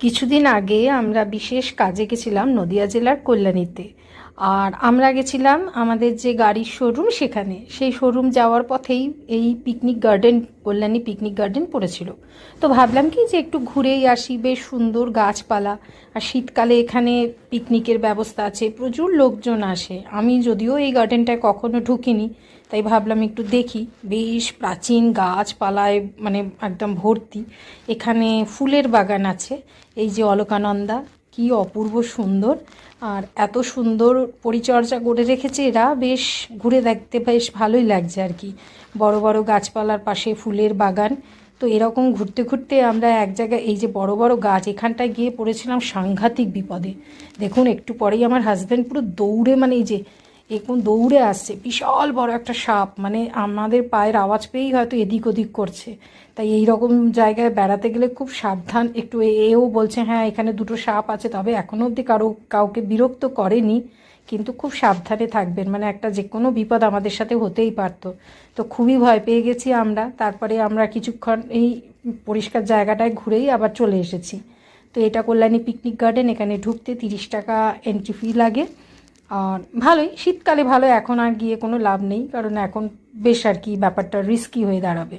কিছুদিন আগে আমরা বিশেষ কাজে গেছিলাম নদিয়া জেলার কল্যাণীতে। আর আমরা গেছিলাম আমাদের যে গাড়ির শোরুম সেখানে। সেই শোরুম যাওয়ার পথেই এই picnic garden Kalyani picnic garden পড়েছিল। তো ভাবলাম কি যে একটু ঘুরেই আসি, বেশ সুন্দর গাছপালা। আর শীতকালে এখানে পিকনিকের ব্যবস্থা আছে, প্রচুর লোকজন আসে। আমি যদিও এই গার্ডেনটায় কখনো ঢুকিনি, তাই ভাবলাম একটু দেখি। বেশ প্রাচীন গাছপালায় মানে একদম ভর্তি। এখানে ফুলের বাগান আছে, এই যে অলকানন্দা। কি অপূর্ব সুন্দর। আর এত সুন্দর পরিচর্যা করে রেখেছে এরা, বেশ ঘুরে দেখতে বেশ ভালোই লাগছে আর কি। বড় বড় গাছপালার পাশে ফুলের বাগান। তো এরকম ঘুরতে ঘুরতে আমরা এক জায়গায়, এই যে বড় বড় গাছ, এখানটায় গিয়ে পড়েছিলাম সাংঘাতিক বিপদে। দেখুন, একটু পরেই আমার হাজব্যান্ড পুরো দৌড়ে মানে এই যে এখন দৌড়ে আসছে? বিশাল বড় একটা সাপ। মানে আমাদের পায়ের আওয়াজ পেয়েই হয়তো এদিক ওদিক করছে। তাই এই রকম জায়গায় বেড়াতে গেলে খুব সাবধান। একটু এও বলছে হ্যাঁ এখানে দুটো সাপ আছে। তবে এখনও অবধি কারও, কাউকে বিরক্ত করেনি। কিন্তু খুব সাবধানে থাকবেন। মানে একটা যে কোনো বিপদ আমাদের সাথে হতেই পারতো। তো খুবই ভয় পেয়ে গেছি আমরা। তারপরে আমরা কিছুক্ষণ এই পরিষ্কার জায়গাটায় ঘুরেই আবার চলে এসেছি। তো এটা কল্যাণী পিকনিক গার্ডেন। এখানে ঢুকতে তিরিশ টাকা এন্ট্রি ফি লাগে। আর ভালোই, শীতকালে ভালো, এখন আর গিয়ে কোনো লাভ নেই, কারণ এখন বেশ আর কি ব্যাপারটা রিস্কি হয়ে দাঁড়াবে।